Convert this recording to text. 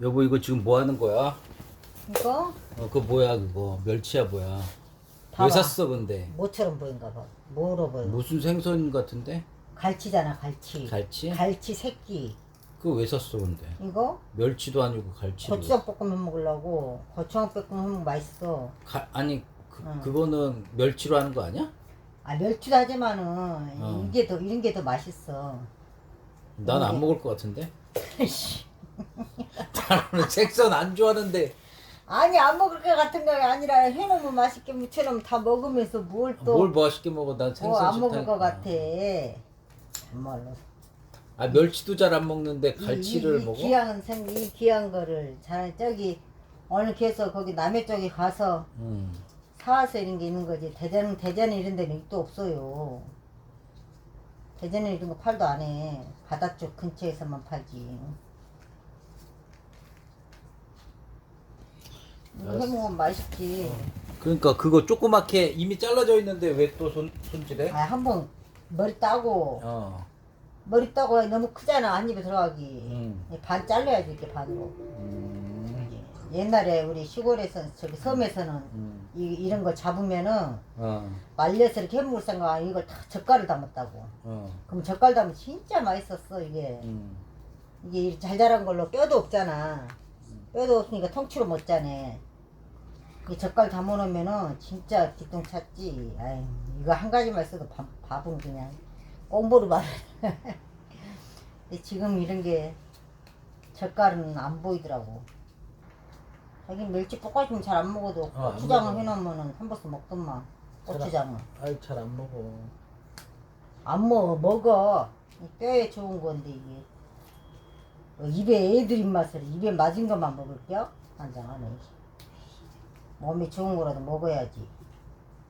여보 이거 지금 뭐 하는 거야? 이거 어 그거 뭐야 그거 멸치야 뭐야? 봐봐. 왜 샀어 근데? 뭐처럼 보인가 봐. 뭐로 보여? 무슨 생선 같은데? 갈치잖아, 갈치. 갈치? 갈치 새끼. 그거 왜 샀어 근데? 이거 멸치도 아니고 갈치도. 고추장 볶음 해 먹으려고. 고추장 볶음 하면 맛있어. 가, 아니 그, 응. 그거는 멸치로 하는 거 아니야? 아 멸치도 하지만은 어. 이게 더 이런 게 더 맛있어. 난안 네. 먹을 것 같은데. 나는 생선 안 좋아하는데 아니 안 먹을 것 같은 거 아니라 해놓으면 맛있게 무쳐놓으면 다 먹으면서 뭘 또뭘 맛있게 먹어? 난 생선 뭐안 싫다니까. 먹을 것 같아. 정말로. 아 멸치도 잘 안 먹는데 이- 갈치를 이, 이 먹어? 귀한 생, 이 귀한 거를 잘 저기 어느 개서 거기 남해 쪽에 가서 음. 사와서 이런 게 있는 거지. 대전 대전에 이런 데는 입도 없어요. 대전에 이런 거 팔도 안 해. 바다 쪽 근처에서만 팔지. 이거 알았어. 해 먹으면 맛있지. 그러니까 그거 조그맣게 이미 잘라져 있는데 왜 또 손 손질해? 아, 한 번 머리 따고 어. 머리 따고 너무 크잖아 한 입에 들어가기. 음. 반 잘라야지 이렇게 반으로. 음. 옛날에 우리 시골에서 저기 섬에서는 음. 이, 이런 거 잡으면은 어. 말려서 이렇게 해먹을 생각 이걸 다 젓갈을 담았다고. 어. 그럼 젓갈 담으면 진짜 맛있었어 이게. 음. 이게 잘 자란 걸로 뼈도 없잖아. 뼈도 없으니까 통째로 먹자네 그 젓갈 담아놓으면은 진짜 기똥 찼지. 아유, 이거 한 가지만 써도 밥, 밥은 그냥 꽁보로 밥. 근데 지금 이런 게 젓갈은 안 보이더라고. 자기 멸치 볶아주면 잘 안 먹어도 어, 안 고추장을 먹어. 해놓으면은 한 번씩 먹던만. 고추장은. 아이 잘 안 먹어. 안 먹어 먹어 이 뼈에 좋은 건데 이게 어, 입에 애들 입맛을 입에 맞은 것만 먹을게요 한장 하네 몸에 좋은 거라도 먹어야지